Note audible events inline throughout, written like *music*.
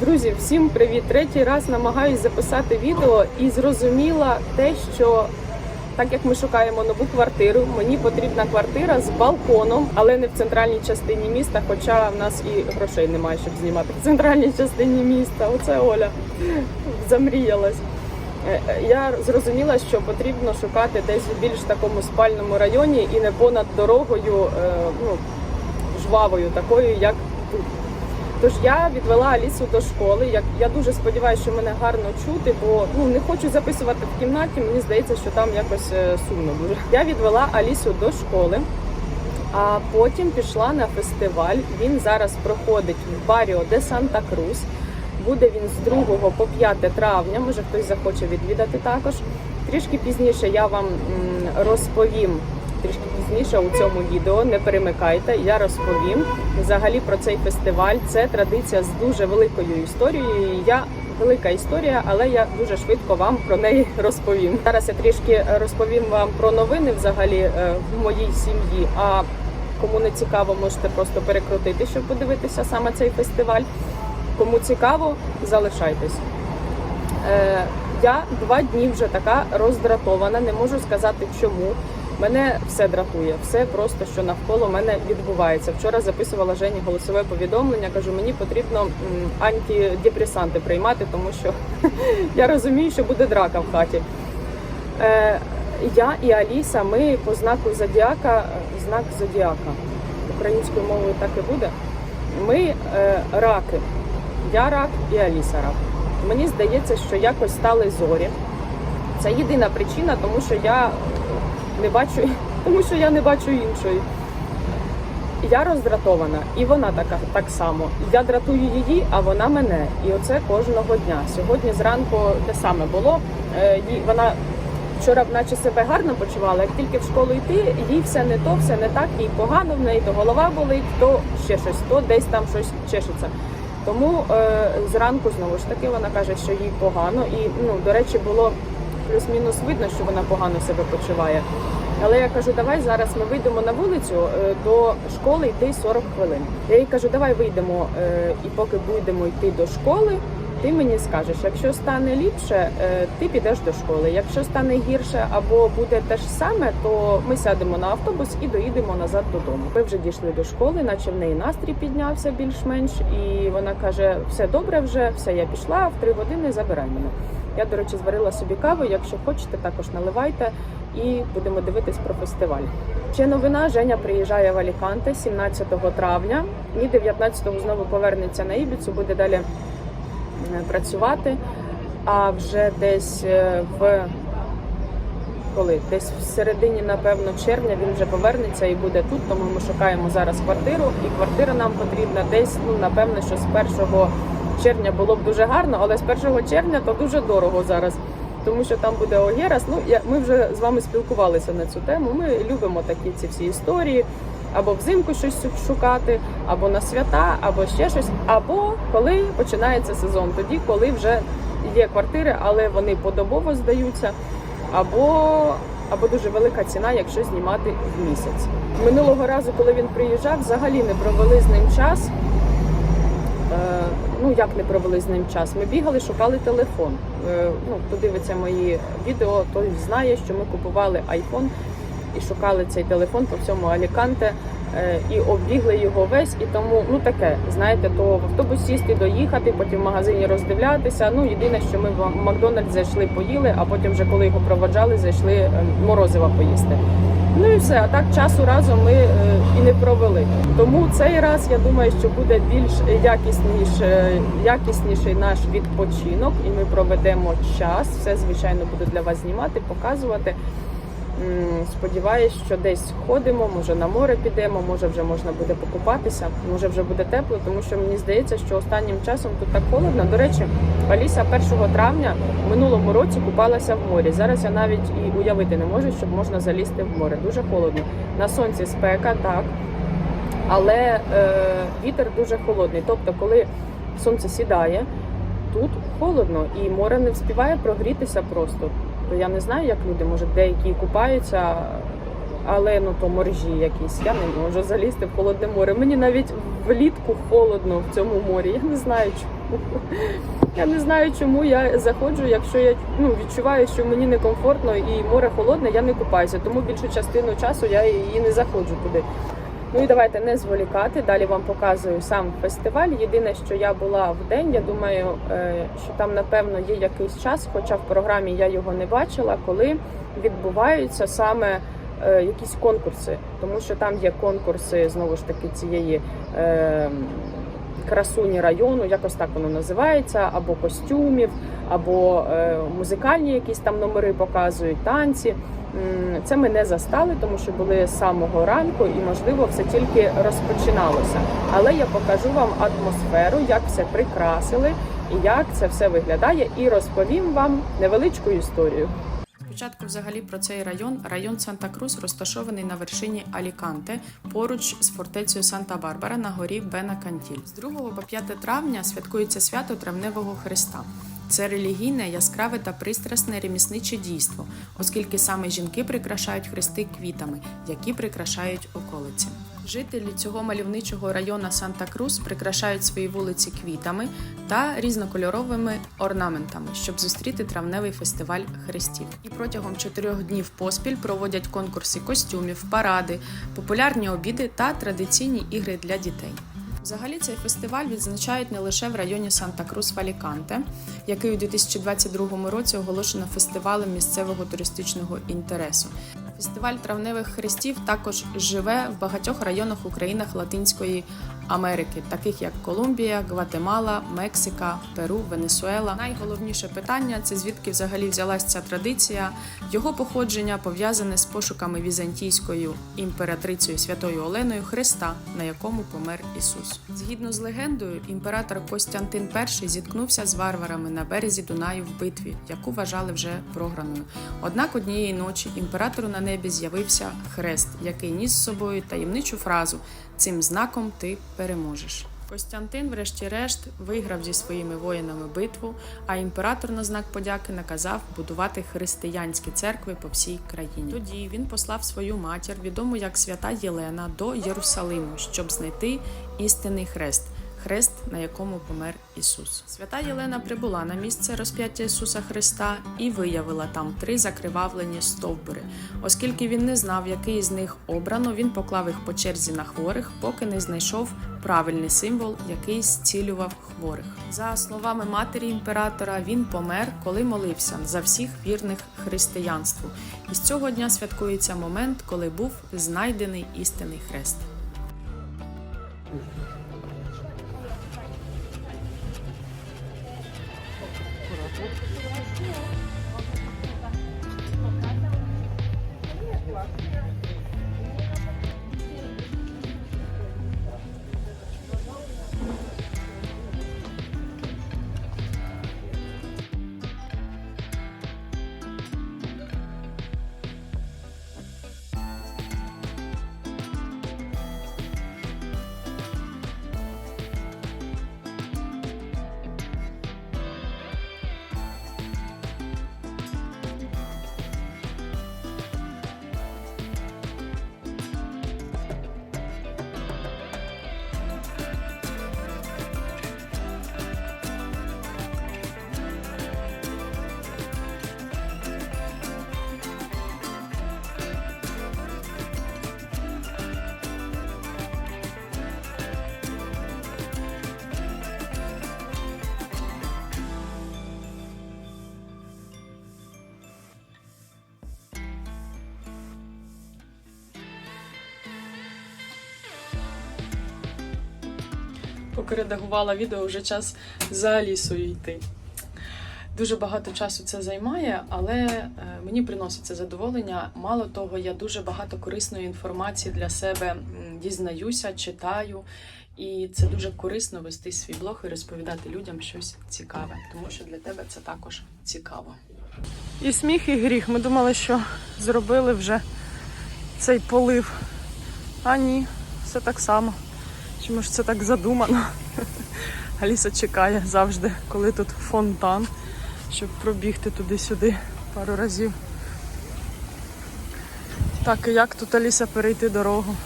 Друзі, всім привіт! Третій раз намагаюсь записати відео і зрозуміла те, що так як ми шукаємо нову квартиру, мені потрібна квартира з балконом, але не в центральній частині міста. Хоча в нас і грошей немає, щоб знімати в центральній частині міста. Оце Оля замріялась. Е, е, Я зрозуміла, що потрібно шукати десь в більш такому спальному районі і не понад дорогою, е, ну жвавою такою, як тут. Тож я відвела Алісу до школи. Як я дуже сподіваюся, що мене гарно чути, бо ну не хочу записувати в кімнаті. Мені здається, що там якось е, сумно дуже. Я відвела Алісу до школи, а потім пішла на фестиваль. Він зараз проходить в Баріо де Санта Крус. Буде він з 2 по 5 травня. Може хтось захоче відвідати також. Трішки пізніше я вам розповім. Трішки пізніше у цьому відео не перемикайте. Я розповім взагалі про цей фестиваль. Це традиція з дуже великою історією. Я велика історія, але я дуже швидко вам про неї *laughs* розповім. Зараз я трішки розповім вам про новини взагалі е, в моїй сім'ї. А кому не цікаво, можете просто перекрутити, щоб подивитися саме цей фестиваль. Кому цікаво, залишайтесь. Е, я два дні вже така роздратована, не можу сказати чому. Мене все дратує, все просто, що навколо мене відбувається. Вчора записувала Жені голосове повідомлення. Кажу, мені потрібно антидепресанти приймати, тому що *laughs* я розумію, що буде драка в хаті. Е, я і Аліса, ми по знаку зодіака, знак зодіака українською мовою так і буде. Ми е, раки. Я рак і Аліса рак. Мені здається, що якось стали зорі. Це єдина причина, тому що я не бачу, тому що я не бачу іншої. Я роздратована, і вона така так само. Я дратую її, а вона мене. І оце кожного дня. Сьогодні зранку те саме було. Е, Вона вчора наче себе гарно почувала, як тільки в школу йти, їй все не то, все не так, їй погано в неї, то голова болить, то ще щось, то десь там щось чешеться. Тому е, зранку знову ж таки вона каже, що їй погано, і ну до речі, було плюс-мінус видно, що вона погано себе почуває. Але я кажу, давай зараз ми вийдемо на вулицю е, до школи йти 40 хвилин. Я їй кажу, давай вийдемо е, і поки будемо йти до школи, ти мені скажеш, якщо стане ліпше, е, ти підеш до школи. Якщо стане гірше або буде те ж саме, то ми сядемо на автобус і доїдемо назад додому. Ми вже дійшли до школи, наче в неї настрій піднявся більш-менш, і вона каже: все добре вже, все, я пішла в три години, забирай мене. Я, до речі, зварила собі каву. Якщо хочете, також наливайте і будемо дивитись про фестиваль. Ще новина Женя приїжджає в Аліканте 17 травня і 19-го знову повернеться на Ібіцу, буде далі е, працювати. А вже десь е, в коли десь в середині, напевно, червня він вже повернеться і буде тут. Тому ми шукаємо зараз квартиру, і квартира нам потрібна десь. Ну напевно, що з 1 червня було б дуже гарно, але з 1 червня то дуже дорого зараз. Тому що там буде Огерас. Ну я ми вже з вами спілкувалися на цю тему. Ми любимо такі ці всі історії. Або взимку щось шукати, або на свята, або ще щось, або коли починається сезон, тоді, коли вже є квартири, але вони подобово здаються, або, або дуже велика ціна, якщо знімати в місяць. Минулого разу, коли він приїжджав, взагалі не провели з ним час. Е, ну як не провели з ним час? Ми бігали, шукали телефон. Е, ну, хто дивиться мої відео, той знає, що ми купували iPhone і шукали цей телефон по всьому Аліканте е, і оббігли його весь. І тому ну таке, знаєте, то в автобус сісти, доїхати, потім в магазині роздивлятися. Ну єдине, що ми в Макдональдс зайшли, поїли, а потім, вже коли його проводжали, зайшли е, морозива поїсти. Ну і все, а так часу разом ми е, і не провели. Тому цей раз я думаю, що буде більш якісніше, якісніший наш відпочинок, і ми проведемо час. Все звичайно буду для вас знімати, показувати. Сподіваюсь, що десь ходимо, може на море підемо, може вже можна буде покупатися, може вже буде тепло, тому що мені здається, що останнім часом тут так холодно. До речі, Аліса 1 травня в минулому році купалася в морі. Зараз я навіть і уявити не можу, щоб можна залізти в море. Дуже холодно. На сонці спека, так, але е, вітер дуже холодний. Тобто, коли сонце сідає, тут холодно і море не вспіває прогрітися просто. То я не знаю, як люди, може, деякі купаються, але ну то моржі якісь. Я не можу залізти в холодне море. Мені навіть влітку холодно в цьому морі. Я не знаю, Я не знаю, чому я заходжу, якщо я ну, відчуваю, що мені некомфортно і море холодне, я не купаюся. Тому більшу частину часу я і не заходжу туди. Ну і давайте не зволікати. Далі вам показую сам фестиваль. Єдине, що я була в день, я думаю, е, що там напевно є якийсь час, хоча в програмі я його не бачила, коли відбуваються саме е, якісь конкурси, тому що там є конкурси знову ж таки цієї. Красуні району, якось так воно називається, або костюмів, або е, музикальні якісь там номери показують, танці. Це ми не застали, тому що були з самого ранку, і можливо все тільки розпочиналося. Але я покажу вам атмосферу, як все прикрасили і як це все виглядає, і розповім вам невеличку історію. Спочатку, взагалі, про цей район. Район Санта-Крус розташований на вершині Аліканте, поруч з фортецею Санта-Барбара на горі Бена-Кантіль. З 2 по 5 травня святкується свято Травневого Христа. Це релігійне, яскраве та пристрасне ремісниче дійство, оскільки саме жінки прикрашають хрести квітами, які прикрашають околиці. Жителі цього мальовничого району Санта-Крус прикрашають свої вулиці квітами та різнокольоровими орнаментами, щоб зустріти травневий фестиваль хрестів. І протягом чотирьох днів поспіль проводять конкурси костюмів, паради, популярні обіди та традиційні ігри для дітей. Взагалі цей фестиваль відзначають не лише в районі Санта-Крус в Аліканте, який у 2022 році оголошено фестивалем місцевого туристичного інтересу. Фестиваль травневих хрестів також живе в багатьох районах України Латинської Америки, таких як Колумбія, Гватемала, Мексика, Перу, Венесуела. Найголовніше питання це звідки взагалі взялась ця традиція. Його походження пов'язане з пошуками візантійською імператрицею Святою Оленою Христа, на якому помер Ісус. Згідно з легендою, імператор Костянтин І зіткнувся з варварами на березі Дунаю в битві, яку вважали вже програною. Однак однієї ночі імператору на небі з'явився хрест, який ніс з собою таємничу фразу Цим знаком ти переможеш. Костянтин, врешті-решт, виграв зі своїми воїнами битву, а імператор на знак подяки наказав будувати християнські церкви по всій країні. Тоді він послав свою матір, відому як свята Єлена, до Єрусалиму, щоб знайти істинний хрест. Хрест, на якому помер Ісус. Свята Єлена прибула на місце розп'яття Ісуса Христа і виявила там три закривавлені стовбури. Оскільки він не знав, який з них обрано, він поклав їх по черзі на хворих, поки не знайшов правильний символ, який зцілював хворих. За словами матері імператора, він помер, коли молився за всіх вірних християнству. І з цього дня святкується момент, коли був знайдений істинний хрест. Поки редагувала відео, вже час за Алісою йти. Дуже багато часу це займає, але е, мені приносить це задоволення. Мало того, я дуже багато корисної інформації для себе дізнаюся, читаю. І це дуже корисно вести свій блог і розповідати людям щось цікаве, тому що для тебе це також цікаво. І сміх, і гріх. Ми думали, що зробили вже цей полив. А ні, все так само. Чому ж це так задумано? Аліса чекає завжди, коли тут фонтан, щоб пробігти туди-сюди пару разів. Так, і як тут Аліса перейти дорогу?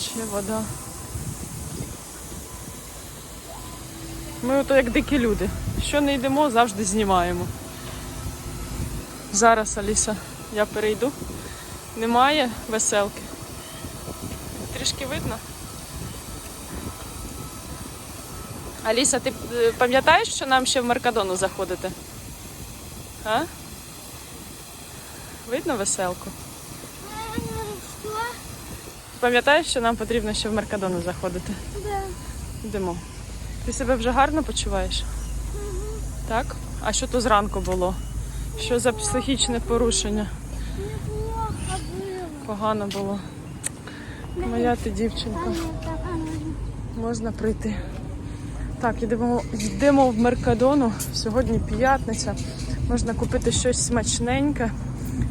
Ще вода. Ми ото як дикі люди. Що не йдемо, завжди знімаємо. Зараз, Аліса, я перейду. Немає веселки. Трішки видно. Аліса, ти е, пам'ятаєш, що нам ще в Меркадону заходити? А? Видно веселку? Пам'ятаєш, що нам потрібно ще в Меркадону заходити? Да. Йдемо. Ти себе вже гарно почуваєш? Так? А що то зранку було? Що за психічне порушення? Неплохо. Погано було. Моя ти дівчинка. Можна прийти. Так, йдемо, йдемо в Меркадону. Сьогодні п'ятниця. Можна купити щось смачненьке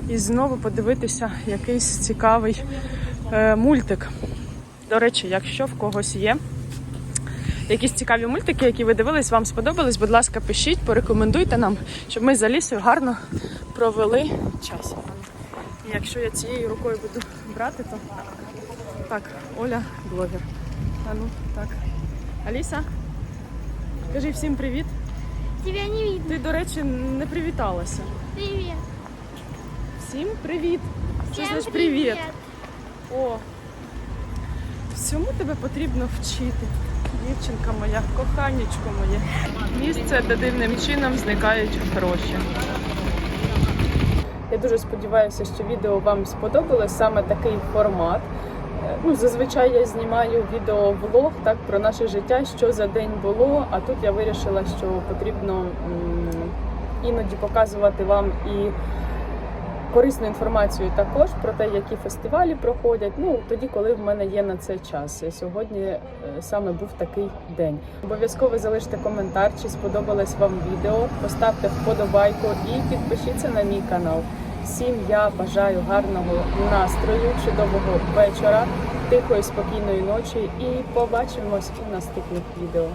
і знову подивитися якийсь цікавий е, мультик. До речі, якщо в когось є якісь цікаві мультики, які ви дивились, вам сподобались, будь ласка, пишіть, порекомендуйте нам, щоб ми з Алісою гарно провели час. І якщо я цією рукою буду брати, то так, Оля блогер. А ну, так. Аліса, кажи всім привіт. Тебя не видно. Ти, до речі, не привіталася. Привет. Всім привіт. Що Всем значить привіт? О, всьому тебе потрібно вчити. Дівчинка моя, коханечко моє. Місце, де дивним чином зникають гроші. Я дуже сподіваюся, що відео вам сподобалось саме такий формат. Ну, зазвичай я знімаю відеовлог так про наше життя, що за день було. А тут я вирішила, що потрібно іноді показувати вам і корисну інформацію також про те, які фестивалі проходять. Ну тоді, коли в мене є на це час. Сьогодні е, саме був такий день. Обов'язково залиште коментар, чи сподобалось вам відео. Поставте вподобайку і підпишіться на мій канал. Всім я бажаю гарного настрою, чудового вечора, тихої, спокійної ночі і побачимось у наступних відео.